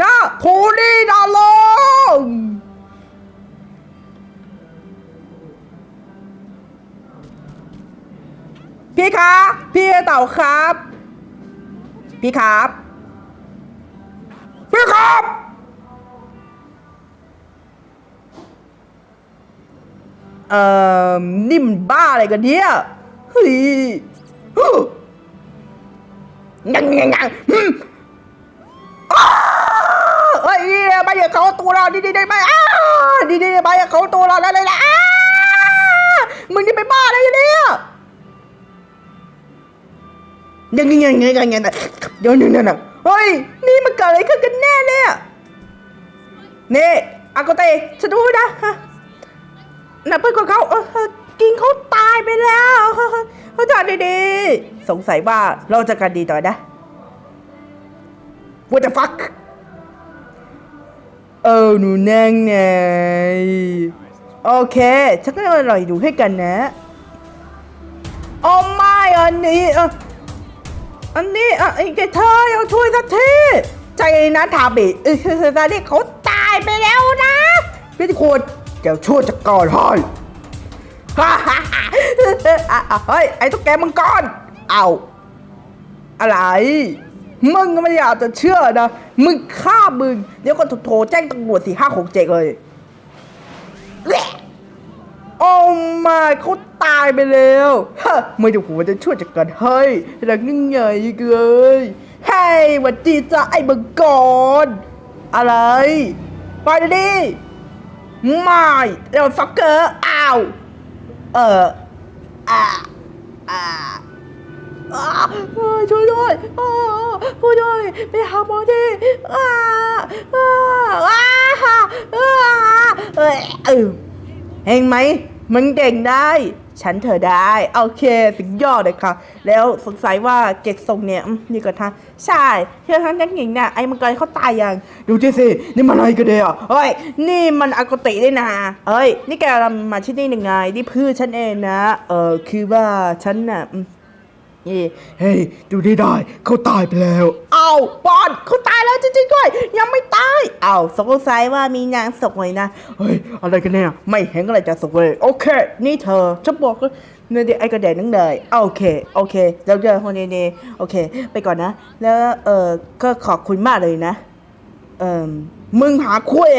นะโทนี่ดาลงพี่ครับพี่เต่าครับ พี่ครับ พี่ครับ เอ่อ นี่มันบ้าอะไรกันเนี่ยเฮ้ยฮึยังยังยังฮึอ้าเฮ้ยมาอย่าเขาตัวเราดีดีได้ไหมอ้าดีดีมาอย่าเขาตัวเราแล้วเลยละอ้ามึงนี่เป็นบ้าอะไรเนี่ยยังยังยังยังยังยังเดี๋ยวนึงนะเฮ้ยนี่มันเกิดอะไรขึ้นกันแน่เนี่ยนี่อากเตฉันดูนะน่ะเพื่อนของเขาเออกินเขาตายไปแล้วเขาจอดดีๆสงสัยว่าเราจะกันดีต่อนะ What the fuck เออหนูแน่งไง โอเคฉันก็อร่อยดูให้กันนะโอ้ไม่อันนี้อออันนี้อะไอ้แกเธอเอาช่วยสักทีใจนะทาบิเออตอนนี้เขาตายไปแล้วนะพี่ทุกคนเดี๋ยวช่วยจัดการให้ฮ่าฮ่าฮ่าเฮ้ยไอ้ตุ๊กแกมังกรเอาอะไร มึงก็ไม่อยากจะเชื่อนะ มึงฆ่ามึง เดี๋ยวก็โทรแจ้งตำรวจสี่ห้าหกเจ็ดเลยโอ้มาเขาตายไปแล้วฮะไม่ถูกผมจะช่วยจัดการให้รักนิ่งใหญ่เลยเฮ้ยวัดดีจ้าไอ้มังกรอะไร ไปเลยดีไม่เดี๋ยวฟักเกอร์อ้าว เอออ่าอ่า ช่วยด้วยอ่าช่วยด้วยไปหาหมอทีอ่าอ่าอ่าอ่าเอ้ยเออเห็นไหมมันเก่งได้ ฉันเธอได้ โอเคสุดยอดเลยค่ะ แล้วสงสัยว่าเกตทรงเนี่ยนี่ก็ท่าใช่เธอทั้งยังหญิงเนี่ยไอ้มังกรเขาตายยัง ดูดิสิ นี่มันอะไรกันเนี่ยเฮ้ย นี่มันอากติได้นะเฮ้ย นี่แกมาที่นี่ยังไง นี่พื่อฉันเองนะ เออคือว่าฉันน่ะ นี่เฮ้ยดูได้ได้เขาตายไปแล้ว เอาบอลเขาตายแล้วจริงๆด้วยยังไม่ตายเอาสงสัยว่ามีนางศกเลยนะเฮ้ยอะไรกันเนี่ยไม่เห็นอะไรจะศกเลยโอเค นี่เธอฉันบอกเลยเนี่ยเดี๋ยวไอ้กระเด็นนั่งเลยโอเคโอเคเราเจอคนนี้ๆโอเค ไปก่อนนะ แล้วเออก็ขอบคุณมากเลยนะ เออมึงหาคุย